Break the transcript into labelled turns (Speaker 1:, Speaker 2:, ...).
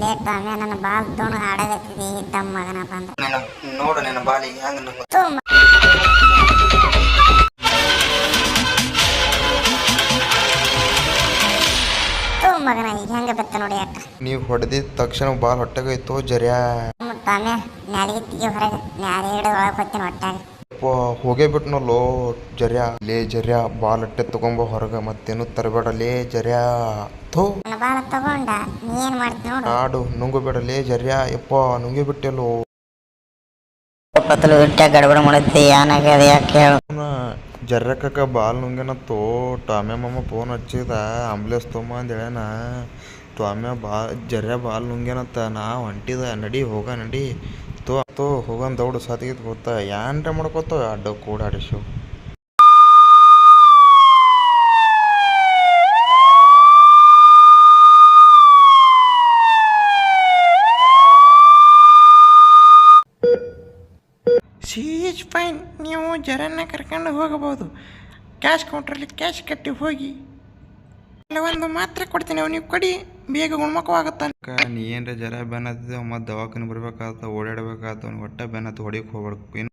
Speaker 1: Late ಆಮೇಲೆ ನನ್ನ ball ದೋಣ ಆಡಗತ್ತಿದೆ ಇದ್ದ ಮಗನ ಬಂದ.
Speaker 2: ನೋಡು ನಿನ್ನ ಬಾಲಿಗೆ ಹಂಗ
Speaker 1: ಮಗನ ಈಗ ಹೆಂಗ ಬೆತ್ತ ನೋಡಿ ಅಕ್ಕ
Speaker 3: ನೀವು ಹೊಡೆದಿದ ತಕ್ಷಣ ಬಾಲ್ ಹೊಟ್ಟೆಗೋಯ್ತು ಜರ್ಯಾ.
Speaker 1: ಮತ್ತು ಆಮೇಲೆ ನ್ಯಾಲಿಗೆ ತೆಗಿ ಹೊರಗೆ ನ್ಯಾಲಿ ಹಿಡಿದು ಒಳಗೆ ಹೋಗ್ತೀನಿ ಹೊಟ್ಟಾಗ.
Speaker 3: ಹೋಗೇ ಬಿಟ್ನಲ್ಲೋ ಜರ್ಯಾ. ಲೇ ಜರ್ಯಾ ಬಾಲ್ ಅಟ್ಟೆ ತಗೊಂಬ ಹೊರಗ ಮತ್ತೇನು ತರಬೇಡ. ಲೇ ಜರ್ಯಾ ಥೋ.
Speaker 1: ಬಾಲ ತಗೊಂಡ ನೀ ಏನು ಮಾಡ್ತೀನಿ ನೋಡು.
Speaker 3: ಆಡು ನುಂಗು ಬೇಡ. ಲೇ ಜರ್ಯಾ ಯಪ್ಪ ನುಂಗಿ ಬಿಟ್ಟೆಲ್ಲೋ
Speaker 4: ಪತ್ತಲು ಬಿಟ್ಟ ಗಡಬಡ ಮಾಡುತ್ತೆ ಏನಾಗ್ಯದ ಯಾಕೆ ಹೇಳು.
Speaker 3: ಜರ್ರಕ್ಕ ಬಾಲ್ ನುಂಗೇನತ್ತೋ ಟಾಮ್ಯ ಮಮ್ಮ ಫೋನ್ ಹಚ್ಚಿದ ಆಂಬುಲೆನ್ಸ್ ತೊಮ್ಮ ಅಂದ ಹೇಳ್ಯಾನ ಟಾಮ್ಯ ಬಾ ಜರ್ಯ ಬಾಲ್ ನುಂಗೇನತ್ತ ನಾ ಹೊಂಟಿದ ನಡಿ ಹೋಗ ನಡಿ. ತೋ ತೋ, ಹೋಗನ್ ದೌಡು ಸತಿಗಿದ್ ಗೊತ್ತ? ಏನ್ರ ಮಾಡ್ಕೋತಾವ ಅಡ್ಡ ಕೂಡ ಆಡಿಸು.
Speaker 5: ಸೀಸ್ ಫೈನ್ ನೀವು ಜರನ್ನ ಕರ್ಕೊಂಡು ಹೋಗಬಹುದು. ಕ್ಯಾಶ್ ಕೌಂಟ್ರಲ್ಲಿ ಕ್ಯಾಶ್ ಕಟ್ಟಿ ಹೋಗಿ. ಒಂದು ಮಾತ್ರೆ ಕೊಡ್ತೀನಿ ನೀವು ಕೊಡಿ. ಬೇಗ ಗುಣಮುಖವಾಗುತ್ತಾನೆ.
Speaker 3: ನೀ ಏನ್ರ ಜರ ಬೆನ್ನತ್ತಿದೆ ಮತ್ತು ದವಾಖಾನೆ ಬರ್ಬೇಕಾಗತ್ತ ಓಡಾಡ್ಬೇಕಾಗತ್ತ ಒಟ್ಟ ಬೆನ್ನತ್ತು ಹೊಡಿಯಕ್ಕೆ ಹೋಗ್ಬೇಕು ಏನು